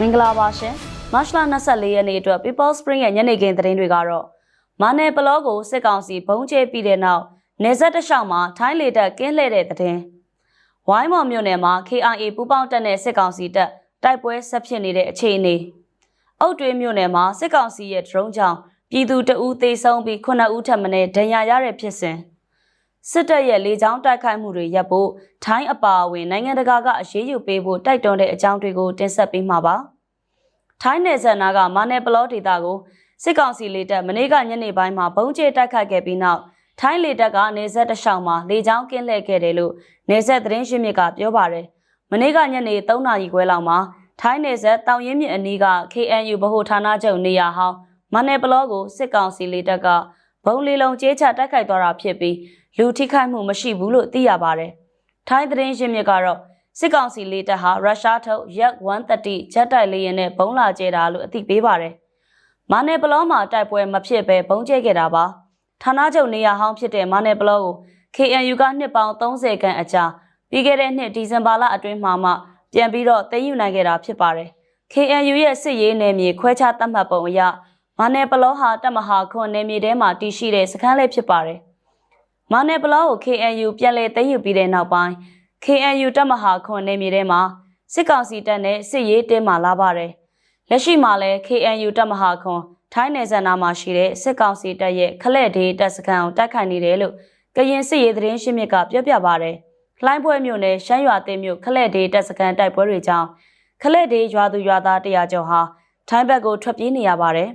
မင်္ဂလာပါရှင်မတ်လ24ရက်နေ့အတွက် People Spring ရဲ့ညနေခင်းသတင်းတွေကတော့မာနယ်ပလောကိုစစ်ကောင်စီဘုံကျဲပြီးတဲ့နောက်နေဆက်တစ်လျှောက်မှာထိုင်းလေတပ်ကင်းလှည့်တဲ့သတင်းဝိုင်းမော်မြို့နယ်မှာ KIA ပူးပေါင်းတပ်နဲ့စစ်ကောင်စီတပ်တိုက်ပွဲဆက်ဖြစ်နေတဲ့အခြေအနေအုတ်တွေးမြို့နယ်မှာစစ်ကောင်စီရဲ့ဒရုန်းကြောင့်ပြည်သူတအူးသေဆုံးပြီး9ဦးထပ်မံဒဏ်ရာရတဲ့ဖြစ်စဉ် စစ်တပ်ရဲ့လေကြောင်းတိုက်ခိုက်မှုတွေရပ်ဖို့ထိုင်းအပါအဝင်နိုင်ငံတကာကအရေးယူပေးဖို့တိုက်တွန်းတဲ့အကြောင်းတွေကိုတင်ဆက်ပေးမှာပါ။ထိုင်းနယ်စပ်နာကမာနယ်ပလောဒေတာကိုစစ်ကောင်စီလေတပ်မနေ့ကညနေပိုင်းမှာဘုံကျဲတိုက်ခိုက်ခဲ့ပြီးနောက်ထိုင်းလေတပ်ကနေဆက်တစ်လျှောက်မှာလေကြောင်းကင်းလှည့်ခဲ့တယ်လို့နေဆက်သတင်းရှင်းမြစ်ကပြောပါတယ်။မနေ့ကညနေ3နာရီခွဲလောက်မှာထိုင်းနယ်ဆက်တောင်ရင်းမြစ်အနီးက KNU ဗဟိုဌာနချုပ်နေရာဟောင်းမာနယ်ပလောကိုစစ်ကောင်စီလေတပ်ကဘုံလေးလုံးကျဲချတိုက်ခိုက်သွားတာဖြစ်ပြီး လူထိခိုက်မှုမရှိဘူးလို့သိရပါတယ်။ထိုင်းသတင်းရှင်းမြစ်ကတော့စစ်ကောင်စီလေတပ်ဟာရုရှားထုတ်ရက်130ဂျက်တိုက်လေယာဉ်နဲ့ဘုံလာကျဲတာလို့အသိပေးပါတယ်။မာနယ်ပလောမှာတိုက်ပွဲမဖြစ်ဘဲဘုံကျဲခဲ့တာပါ။ဌာနချုပ်နေရာဟောင်းဖြစ်တဲ့မာနယ်ပလောကို KNU ကနှစ်ပေါင်း30ခန့်အကြာပြီးခဲ့တဲ့နှစ်ဒီဇင်ဘာလအတွင်းမှာမှပြန်ပြီးတော့သိမ်းယူနိုင်ခဲ့တာဖြစ်ပါတယ်။ KNU ရဲ့စစ်ရေးနယ်မြေခွဲခြားသတ်မှတ်ပုံအရမာနယ်ပလောဟာတပ်မဟာခွန်နယ်မြေထဲမှာတည်ရှိတဲ့စခန်းလေးဖြစ်ပါတယ်။ မာနယ်ပလောကို KNU ပြန်လည်သိမ်းယူပြီးတဲ့နောက်ပိုင်း KNU တပ်မဟာခွန်နယ်မြေထဲမှာစစ်ကောင်စီတပ်နဲ့စစ်ရေးတင်းမာလာပါတယ်။လက်ရှိမှာလည်း KNU တပ်မဟာခွန်ထိုင်းနယ်စပ်နာမှာရှိတဲ့စစ်ကောင်စီတပ်ရဲ့ခလက်ဒေးတပ်စခန်းကိုတိုက်ခိုက်နေတယ်လို့ကရင်စစ်ရေးသတင်းရှင်းမြစ်ကပြောပြပါရတယ်။လှိုင်းပွဲမြို့နယ်ရှမ်းရွာသိမ်းမြို့ခလက်ဒေးတပ်စခန်းတိုက်ပွဲတွေကြောင့်ခလက်ဒေးရွာသူရွာသား100ကျော်ဟာထိုင်းဘက်ကိုထွက်ပြေးနေရပါတယ်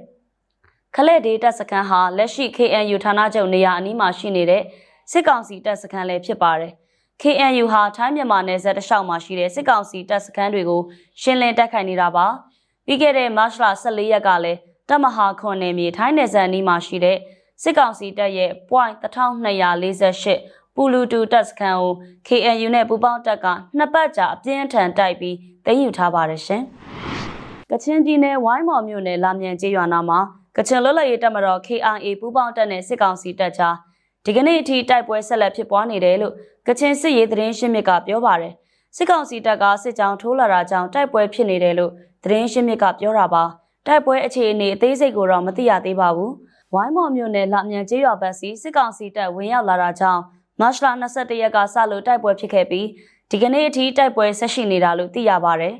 ။ခလက်ဒေးတပ်စခန်းဟာလက်ရှိ KNU ဌာနချုပ်နေရာအနီးမှာရှိနေတဲ့ စစ်ကောင်စီတပ်စခန်းလည်းဖြစ်ပါတယ်။ KNU ဟာထိုင်းမြန်မာနယ်စပ်တစ်လျှောက်မှာရှိတဲ့စစ်ကောင်စီတပ်စခန်းတွေကိုရှင်းလင်းတိုက်ခိုက်နေတာပါ။ပြီးခဲ့တဲ့မတ်လ14ရက်ကလည်းတပ်မဟာခွန်နယ်မြေထိုင်းနယ်စပ်အနီးမှာရှိတဲ့စစ်ကောင်စီတပ်ရဲ့ .1248 ပူလူတူတပ်စခန်းကို KNU နဲ့ပူးပေါင်းတပ်ကနှစ်ပတ်ကြာအပြင်းထန်တိုက်ပြီးသိမ်းယူထားပါတယ်ရှင်။ကချင်ပြည်နယ်ဝိုင်းမော်မြို့နယ်လာမြန်ကျေးရွာနာမှာကချင်လွတ်လပ်ရေးတပ်မတော် KIA ပူးပေါင်းတပ်နဲ့စစ်ကောင်စီတပ်ကြား ဒီကနေ့အထိတိုက်ပွဲဆက်လက်ဖြစ်ပွားနေတယ်လို့ကချင်စစ်ရေးသတင်းရှင်းမြစ်ကပြောပါတယ်စစ်ကောင်စီတပ်ကစစ်ကြောင်းထိုးလာတာကြောင့်တိုက်ပွဲဖြစ်နေတယ်လို့သတင်းရှင်းမြစ်ကပြောတာပါတိုက်ပွဲအခြေအနေအသေးစိတ်ကိုတော့မသိရသေးပါဘူးဝိုင်းမော်မြို့နယ်လမြန်ကျေးရွာဘက်စီစစ်ကောင်စီတပ်ဝင်ရောက်လာတာကြောင့်မတ်လ22ရက်ကစလို့တိုက်ပွဲဖြစ်ခဲ့ပြီးဒီကနေ့အထိတိုက်ပွဲဆက်ရှိနေတာလို့သိရပါတယ်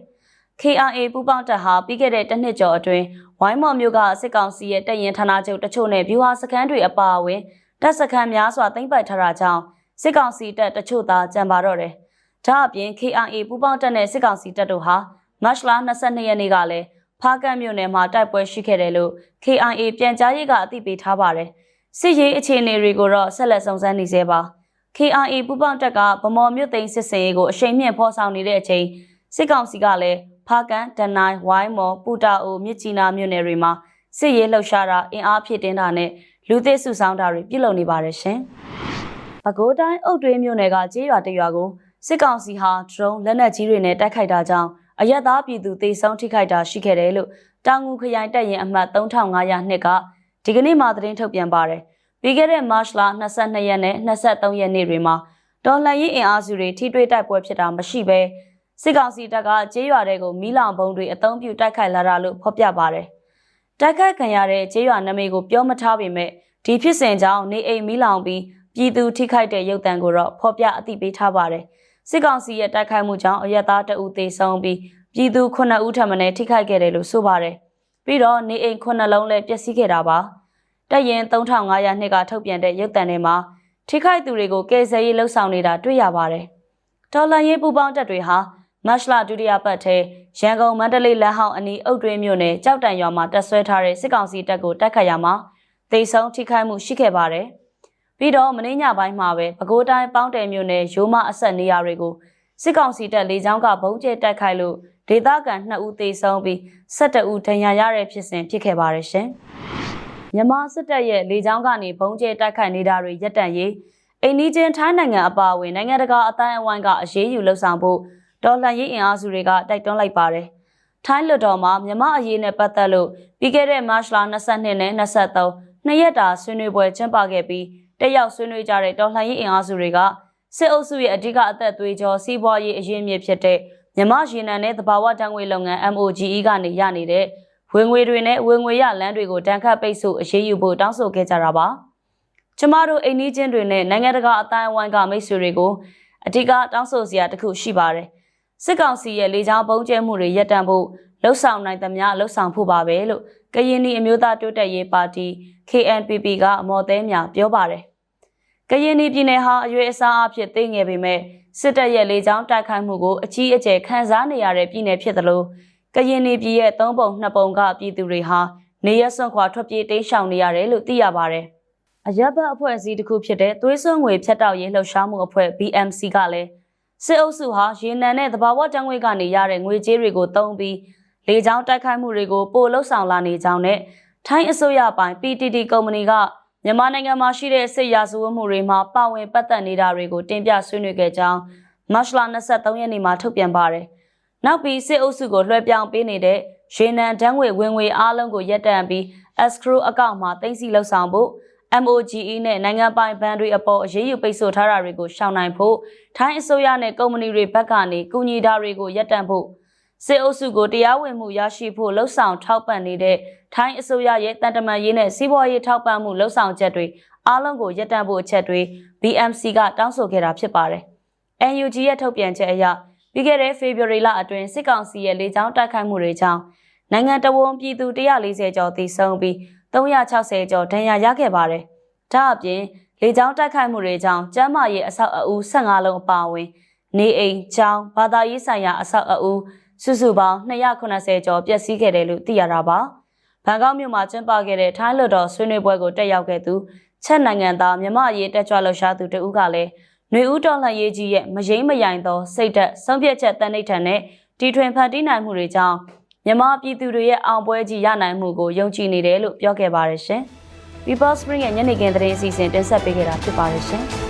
KRA ပူးပေါင်းတပ်ဟာပြီးခဲ့တဲ့တစ်နှစ်ကျော်အတွင်းဝိုင်းမော်မြို့ကစစ်ကောင်စီရဲ့တပ်ရင်ဌာနချုပ်တချို့နဲ့ဗျူဟာစခန်းတွေအပါအဝင် တပ်စခန်းများစွာသိမ်းပိုက်ထားတာကြောင့်စစ်ကောင်စီတပ်တချို့သာကြံပါတော့တယ်။ဒါအပြင် KRA ပူးပေါင်းတပ်နဲ့စစ်ကောင်စီတပ်တို့ဟာမတ်လ22ရက်နေ့ကလည်းဖားကန့်မြို့နယ်မှာတိုက်ပွဲရှိခဲ့တယ်လို့ KRA ပြန်ကြားရေးကအသိပေးထားပါတယ်။စစ်ရေးအခြေအနေတွေကိုတော့ဆက်လက်စုံစမ်းနေသေးပါ။ KRA ပူးပေါင်းတပ်ကဗမော်မြို့သိမ်းစစ်စင်ရေးကိုအရှိန်မြင့်ဖော်ဆောင်နေတဲ့အချိန်စစ်ကောင်စီကလည်းဖားကန်၊ဒနိုင်၊ဝိုင်းမော်၊ပူတာအိုမြစ်ကြီးနားမြို့နယ်တွေမှာစစ်ရေးလှုပ်ရှားတာအင်အားဖြစ်တင်းတာနဲ့ လူသစ်စုဆောင်းတာတွေပြုလုပ်နေပါတယ်ရှင်။ပဲခူးတိုင်းအုတ်တွေးမြို့နယ်ကကျေးရွာတရွာကိုစစ်ကောင်စီဟာဒရုန်းလက်နက်ကြီးတွေနဲ့တိုက်ခိုက်တာကြောင့်အရက်သားပြည်သူသေဆုံးထိခိုက်တာရှိခဲ့တယ်လို့တောင်ငူခရိုင်တပ်ရင်အမှတ်3500နှစ်ကဒီကနေ့မှသတင်းထုတ်ပြန်ပါတယ်။ပြီးခဲ့တဲ့မတ်လ22ရက်နဲ့23ရက်နေ့တွေမှာတော်လှန်ရေးအင်အားစုတွေထိတွေ့တိုက်ပွဲဖြစ်တာမရှိဘဲစစ်ကောင်စီတပ်ကကျေးရွာတွေကိုမီးလောင်ပုံတွေအုံပြုတိုက်ခိုက်လာတာလို့ဖော်ပြပါတယ်။ တိုက်ခိုက်ခံရတဲ့ကျေးရွာနာမည်ကိုပြောမထားပေမဲ့ဒီဖြစ်စဉ်ကြောင့်နေအိမ်မီးလောင်ပြီးပြည်သူထိခိုက်တဲ့ရုပ်တံကိုတော့ဖော်ပြအသိပေးထားပါတယ်။စစ်ကောင်စီရဲ့တိုက်ခိုက်မှုကြောင့်အရက်သားတအုပ်သေဆုံးပြီးပြည်သူ9ဦးထပ်မံထိခိုက်ခဲ့တယ်လို့ဆိုပါတယ်။ပြီးတော့နေအိမ်9လုံးလည်းပျက်စီးခဲ့တာပါ။တပ်ရင်3500နှစ်ကထုတ်ပြန်တဲ့ရုပ်တံထဲမှာထိခိုက်သူတွေကိုကယ်ဆယ်ရေးလှုပ်ဆောင်နေတာတွေ့ရပါတယ်။တော်လန်ရေးပူပေါင်းတပ်တွေဟာ မတ်လဒုတိယပတ်ထဲရန်ကုန်မန္တလေးလမ်းဟောင်းအနီးအုတ်တွင်းမြို့နယ်ကြောက်တန်ရွာမှာတပ်ဆွဲထားတဲ့စစ်ကောင်စီတပ်ကိုတိုက်ခတ်ရမှာသေဆုံးထိခိုက်မှုရှိခဲ့ပါတယ်။ပြီးတော့မင်းညပိုင်းမှာပဲပဲခူးတိုင်းပေါင်းတယ်မြို့နယ်ရိုးမအဆက်နေရာတွေကိုစစ်ကောင်စီတပ်လေကြောင်းကဘုံကျဲတိုက်ခိုက်လို့ဒေသခံ2ဦးသေဆုံးပြီး12ဦးဒဏ်ရာရတဲ့ဖြစ်စဉ်ဖြစ်ခဲ့ပါတယ်ရှင်။မြန်မာစစ်တပ်ရဲ့လေကြောင်းကနေဘုံကျဲတိုက်ခိုက်နေတာတွေရပ်တန့်ရေးအိန္ဒိချင်းထိုင်းနိုင်ငံအပါအဝင်နိုင်ငံတကာအတိုင်းအဝိုင်းကအရေးယူလှုံ့ဆော်ဖို့ ဒေါ်လာရေးအင်အားစုတွေကတိုက်တွန်းလိုက်ပါတယ်။ထိုင်းလွှတ်တော်မှာမြမအရေးနဲ့ပတ်သက်လို့ပြီးခဲ့တဲ့မတ်လ22နဲ့23နှစ်ရက်တာဆွေးနွေးပွဲကျင်းပခဲ့ပြီးတက်ရောက်ဆွေးနွေးကြတဲ့ဒေါ်လာရေးအင်အားစုတွေကစစ်အုပ်စုရဲ့အဓိကအသက်သွေးကြောစီးပွားရေးအရင်းမြစ်ဖြစ်တဲ့မြမရေနံနဲ့သဘာဝတံငွေလုပ်ငန်း MOGE ကနေရနေတဲ့ဝင်ငွေတွေနဲ့ဝင်ငွေရလမ်းတွေကိုတန်ခတ်ပိတ်ဆို့အရေးယူဖို့တောင်းဆိုခဲ့ကြတာပါကျမတို့အိမ်နီးချင်းတွေနဲ့နိုင်ငံတကာအတိုင်းအဝိုင်းကမိတ်ဆွေတွေကိုအဓိကတောင်းဆိုစရာတစ်ခုရှိပါတယ် စစ်ကောင်စီရဲ့လေကြောင်းပုံကျဲမှုတွေရပ်တန့်ဖို့လှုပ်ဆောင်နိုင်သမျှလှုပ်ဆောင်ဖို့ပါပဲလို့ကရင်နီအမျိုးသားတိုးတက်ရေးပါတီ KNPP ကအမော်သေးများပြောပါတယ်ကရင်နီပြည်နယ်ဟာအရွယ်အစားအဖြစ်သိငယ်ပေမဲ့စစ်တပ်ရဲ့လေကြောင်းတိုက်ခိုက်မှုကိုအကြီးအကျယ်ခံစားနေရတဲ့ပြည်နယ်ဖြစ်သလိုကရင်နီပြည်ရဲ့သုံးပုံနှစ်ပုံကပြည်သူတွေဟာနေရစွန့်ခွာထွက်ပြေးတိမ်းရှောင်နေရတယ်လို့သိရပါတယ်။အရက်ဘတ်အဖွဲ့အစည်းတစ်ခုဖြစ်တဲ့သွေးစွန်းငွေဖြတ်တောက်ရေးလှုပ်ရှားမှုအဖွဲ့ BMC ကလည်း စစ်အုပ်စုဟာရေနံနဲ့သဘာဝတံငွေကနေရတဲ့ငွေကြေးတွေကိုသုံးပြီးလေကြောင်းတိုက်ခိုက်မှုတွေကိုပိုလှုပ်ဆောင်လာနေကြောင်းနဲ့ထိုင်းအစိုးရပိုင်း PTT ကုမ္ပဏီကမြန်မာနိုင်ငံမှာရှိတဲ့စစ်ရာဇဝတ်မှုတွေမှာပါဝင်ပတ်သက်နေတာတွေကိုတင်ပြဆွေးနွေးခဲ့ကြောင်းမတ်လ23ရက်နေ့မှာထုတ်ပြန်ပါတယ်။နောက်ပြီးစစ်အုပ်စုကိုလွှဲပြောင်းပေးနေတဲ့ရေနံတန်းငွေဝင်ငွေအားလုံးကိုရပ်တန့်ပြီး escrow အကောင့်မှာတင်စီလောက်ဆောင်ဖို့ MOGE နဲ့နိုင်ငံပိုင်ဘဏ်တွေအပေါ်အရေးယူပိတ်ဆို့ထားတာတွေကိုရှောင်နိုင်ဖို့ထိုင်းအစိုးရနဲ့ကုမ္ပဏီတွေဘက်ကနေကူညီတာတွေကိုရပ်တန့်ဖို့စစ်အုပ်စုကိုတရားဝင်မှုရရှိဖို့လှုံ့ဆော်ထောက်ပံ့နေတဲ့ထိုင်းအစိုးရရဲ့တန်တမာရေးနဲ့စီးပွားရေးထောက်ပံ့မှုလှုံ့ဆော်ချက်တွေအားလုံးကိုရပ်တန့်ဖို့အချက်တွေ BMC ကတောင်းဆိုခဲ့တာဖြစ်ပါတယ်။ NUG ရဲ့ထုတ်ပြန်ချက်အရပြီးခဲ့တဲ့ဖေဖော်ဝါရီလအတွင်းစစ်ကောင်စီရဲ့လေကြောင်းတိုက်ခိုက်မှုတွေကြောင့်နိုင်ငံတော်ဝန်ပြည်သူ140ကျော်သေဆုံးပြီး 360ကျော်ဒဏ်ရာရခဲ့ပါတယ်။ဒါအပြင်လေကြောင်းတိုက်ခိုက်မှုတွေကြောင့်ကျန်းမာရေးအဆောက်အဦ15လုံးအပါအဝင်နေအိမ်ကျောင်းဘာသာရေးဆိုင်ရာအဆောက်အဦစုစုပေါင်း290ကျော်ပျက်စီးခဲ့တယ်လို့သိရတာပါ။ဘန်ကောက်မြို့မှာကျင်းပခဲ့တဲ့ထိုင်းလွှတ်တော်ဆွေးနွေးပွဲကိုတက်ရောက်ခဲ့သူချက်နိုင်ငံသားမြမအရေးတက်ကြွလှုပ်ရှားသူတဦးကလည်းຫນွေဦးတော်လှန်ရေးကြီးရဲ့မယိမ့်မယိုင်သောစိတ်သက်ဆုံးဖြတ်ချက်တန်ဋိဌာန်နဲ့တီထွင်ဖန်တီးနိုင်မှုတွေကြောင့် မြန်မာပြည်သူတွေရဲ့အောင်ပွဲကြီးရနိုင်မှုကိုယုံကြည်နေတယ်လို့ပြောခဲ့ပါတယ်ရှင်။ People Spring ရဲ့ညနေခင်းသတင်းအစီအစဉ်တင်ဆက်ပေးခဲ့တာဖြစ်ပါတယ်ရှင်။